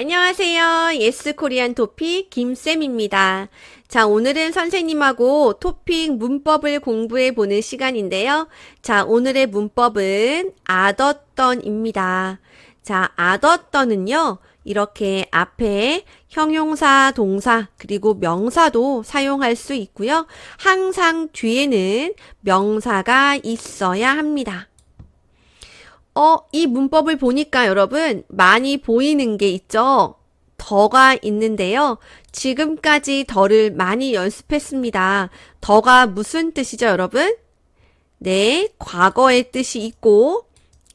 안녕하세요. 예스 코리안 토픽 김쌤입니다. 자, 오늘은 선생님하고 토픽 문법을 공부해 보는 시간인데요. 자, 오늘의 문법은 아뒀던입니다. 자, 아뒀던은요. 이렇게 앞에 형용사, 동사, 그리고 명사도 사용할 수 있고요. 항상 뒤에는 명사가 있어야 합니다. 어, 이 문법을 보니까 여러분 많이 보이는 게 있죠? 더가 있는데요. 지금까지 더를 많이 연습했습니다. 더가 무슨 뜻이죠, 여러분? 네, 과거의 뜻이 있고,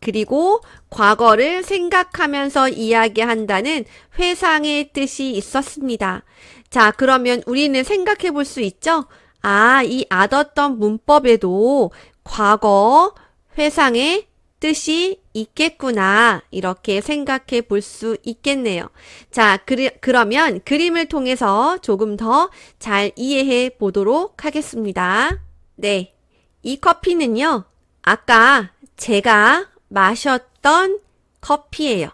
그리고 과거를 생각하면서 이야기한다는 회상의 뜻이 있었습니다. 자, 그러면 우리는 생각해 볼 수 있죠? 아, 이 아뒀던 문법에도 과거 회상의 뜻이 있겠구나. 이렇게 생각해 볼 수 있겠네요. 자, 그리, 그러면 그림을 통해서 조금 더 잘 이해해 보도록 하겠습니다. 네. 이 커피는요, 아까 제가 마셨던 커피예요.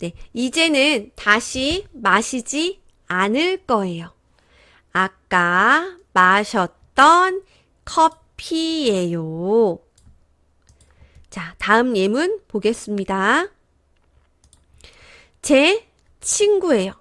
네. 이제는 다시 마시지 않을 거예요. 아까 마셨던 커피예요. 자, 다음 예문 보겠습니다. 제 친구예요.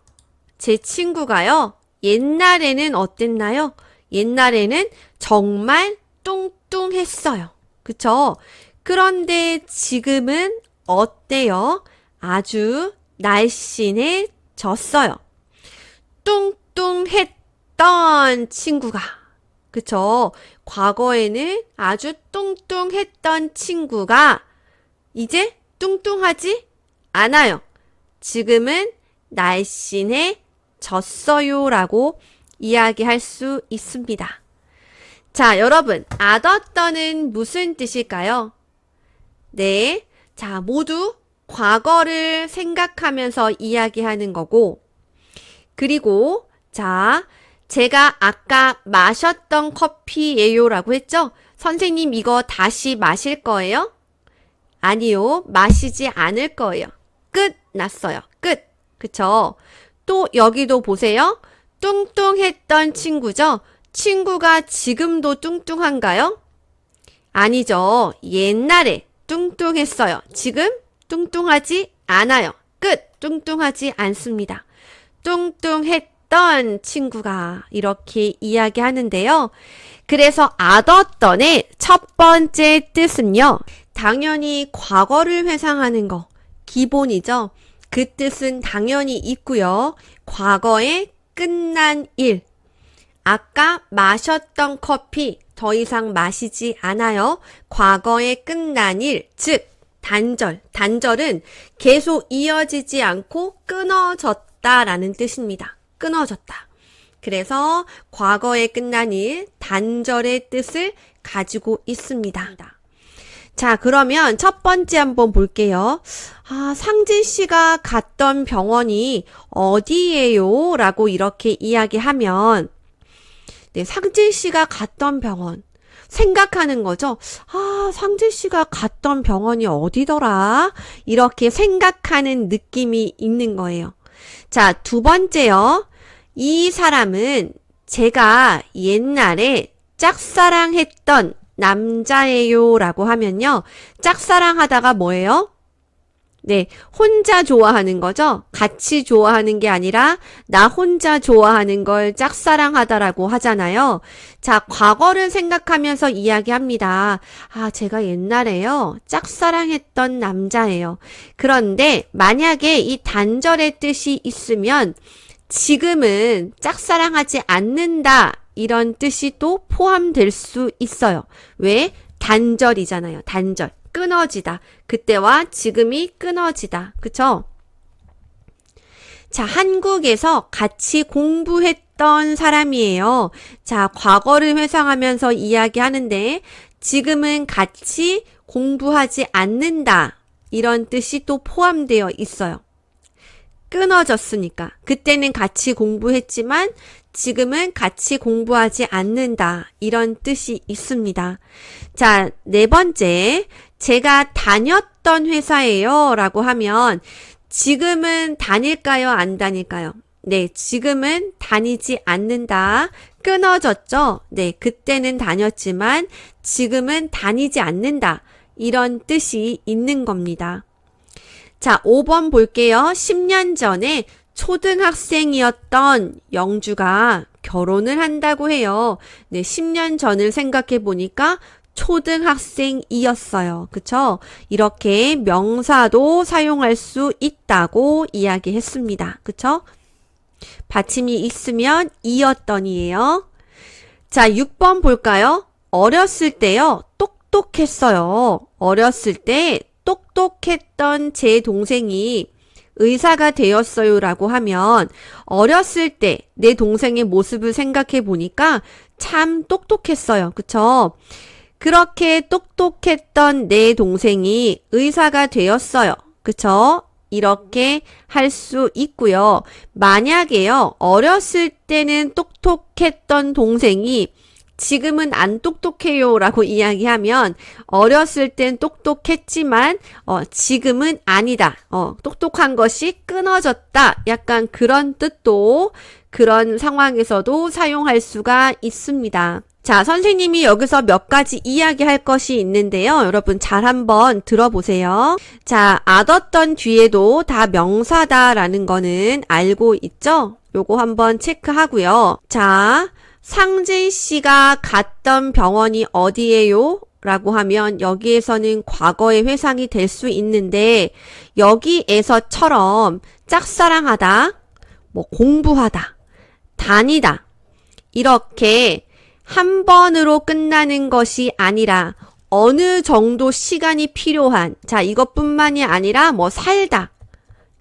제 친구가요. 옛날에는 어땠나요? 옛날에는 정말 뚱뚱했어요. 그쵸? 그런데 지금은 어때요? 아주 날씬해졌어요. 뚱뚱했던 친구가 그쵸? 과거에는 아주 뚱뚱했던 친구가 이제 뚱뚱하지 않아요. 지금은 날씬해졌어요. 라고 이야기할 수 있습니다. 자, 여러분, 아뒀더는 무슨 뜻일까요? 네. 자, 모두 과거를 생각하면서 이야기하는 거고, 그리고, 자, 제가 아까 마셨던 커피예요 라고 했죠? 선생님 이거 다시 마실 거예요? 아니요. 마시지 않을 거예요. 끝 났어요. 끝. 그쵸? 또 여기도 보세요. 뚱뚱했던 친구죠? 친구가 지금도 뚱뚱한가요? 아니죠. 옛날에 뚱뚱했어요. 지금 뚱뚱하지 않아요. 끝. 뚱뚱하지 않습니다. 뚱뚱했 던 친구가 이렇게 이야기하는데요. 그래서 아뒀던의 첫 번째 뜻은요. 당연히 과거를 회상하는 거 기본이죠. 그 뜻은 당연히 있고요. 과거에 끝난 일. 아까 마셨던 커피 더 이상 마시지 않아요. 과거에 끝난 일, 즉 단절. 단절은 계속 이어지지 않고 끊어졌다라는 뜻입니다. 끊어졌다. 그래서 과거에 끝난 일, 단절의 뜻을 가지고 있습니다. 자, 그러면 첫 번째 한번 볼게요. 아, 상진 씨가 갔던 병원이 어디예요? 라고 이렇게 이야기하면, 네, 상진 씨가 갔던 병원. 생각하는 거죠. 아, 상진 씨가 갔던 병원이 어디더라? 이렇게 생각하는 느낌이 있는 거예요. 자, 두 번째요. 이 사람은 제가 옛날에 짝사랑했던 남자예요 라고 하면요. 짝사랑하다가 뭐예요? 네, 혼자 좋아하는 거죠? 같이 좋아하는 게 아니라 나 혼자 좋아하는 걸 짝사랑하다라고 하잖아요. 자, 과거를 생각하면서 이야기합니다. 아, 제가 옛날에요. 짝사랑했던 남자예요. 그런데 만약에 이 단절의 뜻이 있으면 지금은 짝사랑하지 않는다. 이런 뜻이 또 포함될 수 있어요. 왜? 단절이잖아요. 단절. 끊어지다. 그때와 지금이 끊어지다. 그쵸? 자, 한국에서 같이 공부했던 사람이에요. 자, 과거를 회상하면서 이야기하는데, 지금은 같이 공부하지 않는다. 이런 뜻이 또 포함되어 있어요. 끊어졌으니까. 그때는 같이 공부했지만 지금은 같이 공부하지 않는다. 이런 뜻이 있습니다. 자, 네 번째. 제가 다녔던 회사예요. 라고 하면 지금은 다닐까요? 안 다닐까요? 네, 지금은 다니지 않는다. 끊어졌죠? 네, 그때는 다녔지만 지금은 다니지 않는다. 이런 뜻이 있는 겁니다. 자, 5번 볼게요. 10년 전에 초등학생이었던 영주가 결혼을 한다고 해요. 네, 10년 전을 생각해 보니까 초등학생이었어요. 그쵸? 이렇게 명사도 사용할 수 있다고 이야기했습니다. 그쵸? 받침이 있으면 이었더니예요. 자, 6번 볼까요? 어렸을 때요. 똑똑했어요. 어렸을 때 똑똑했던 제 동생이 의사가 되었어요 라고 하면 어렸을 때 내 동생의 모습을 생각해 보니까 참 똑똑했어요. 그쵸? 그렇게 똑똑했던 내 동생이 의사가 되었어요. 그쵸? 이렇게 할 수 있고요. 만약에요, 어렸을 때는 똑똑했던 동생이 지금은 안 똑똑해요 라고 이야기하면 어렸을 땐 똑똑했지만 어, 지금은 아니다. 어, 똑똑한 것이 끊어졌다. 약간 그런 뜻도 그런 상황에서도 사용할 수가 있습니다. 자, 선생님이 여기서 몇 가지 이야기할 것이 있는데요. 여러분 잘 한번 들어보세요. 자, 아뒀던 뒤에도 다 명사다라는 거는 알고 있죠? 요거 한번 체크하고요. 자, 상진 씨가 갔던 병원이 어디예요? 라고 하면 여기에서는 과거의 회상이 될 수 있는데 여기에서처럼 짝사랑하다, 뭐 공부하다, 다니다 이렇게 한 번으로 끝나는 것이 아니라 어느 정도 시간이 필요한 자 이것뿐만이 아니라 뭐 살다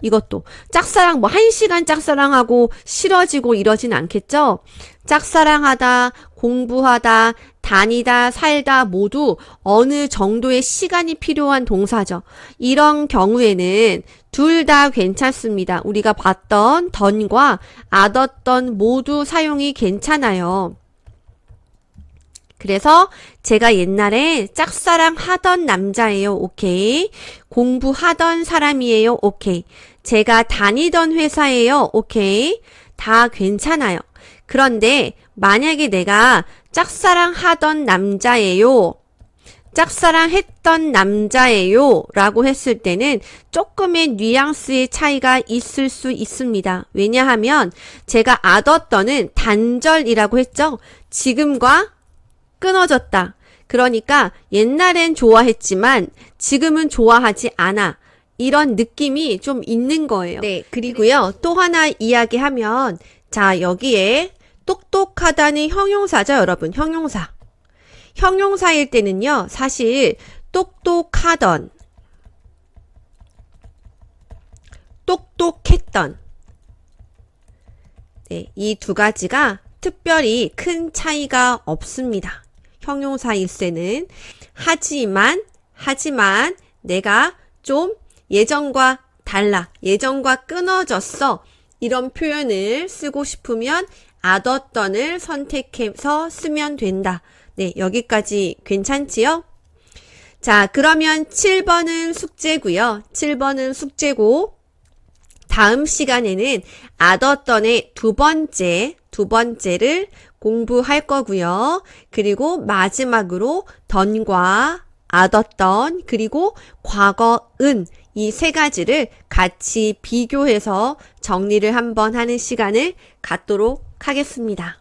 이것도 짝사랑 뭐 한 시간 짝사랑하고 싫어지고 이러진 않겠죠? 짝사랑하다, 공부하다, 다니다, 살다 모두 어느 정도의 시간이 필요한 동사죠. 이런 경우에는 둘 다 괜찮습니다. 우리가 봤던 던과 아뒀던 모두 사용이 괜찮아요. 그래서 제가 옛날에 짝사랑 하던 남자예요. 오케이. 공부하던 사람이에요. 오케이. 제가 다니던 회사예요. 오케이. 다 괜찮아요. 그런데 만약에 내가 짝사랑 하던 남자예요. 짝사랑 했던 남자예요. 라고 했을 때는 조금의 뉘앙스의 차이가 있을 수 있습니다. 왜냐하면 제가 아뒀던은 단절이라고 했죠. 지금과 끊어졌다. 그러니까 옛날엔 좋아했지만 지금은 좋아하지 않아. 이런 느낌이 좀 있는 거예요. 네. 그리고요. 또 하나 이야기하면 자, 여기에 똑똑하다는 형용사죠, 여러분. 형용사. 형용사일 때는요. 사실 똑똑하던 똑똑했던 네, 이 두 가지가 특별히 큰 차이가 없습니다. 형용사일 때는 하지만 하지만 내가 좀 예전과 달라 예전과 끊어졌어 이런 표현을 쓰고 싶으면 아뒀던을 선택해서 쓰면 된다. 네, 여기까지 괜찮지요? 자, 그러면 7번은 숙제고요. 7번은 숙제고 다음 시간에는 아뒀던의 두 번째, 두 번째를 공부할 거고요. 그리고 마지막으로 던과 아뒀던 그리고 과거은 이 세 가지를 같이 비교해서 정리를 한번 하는 시간을 갖도록 하겠습니다.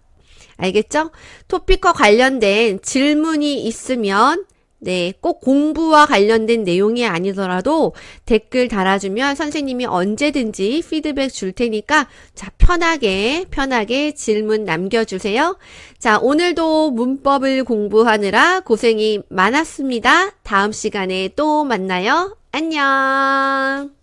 알겠죠? 토픽과 관련된 질문이 있으면 네, 꼭 공부와 관련된 내용이 아니더라도 댓글 달아주면 선생님이 언제든지 피드백 줄 테니까 자, 편하게, 편하게 질문 남겨주세요. 자, 오늘도 문법을 공부하느라 고생이 많았습니다. 다음 시간에 또 만나요. 안녕!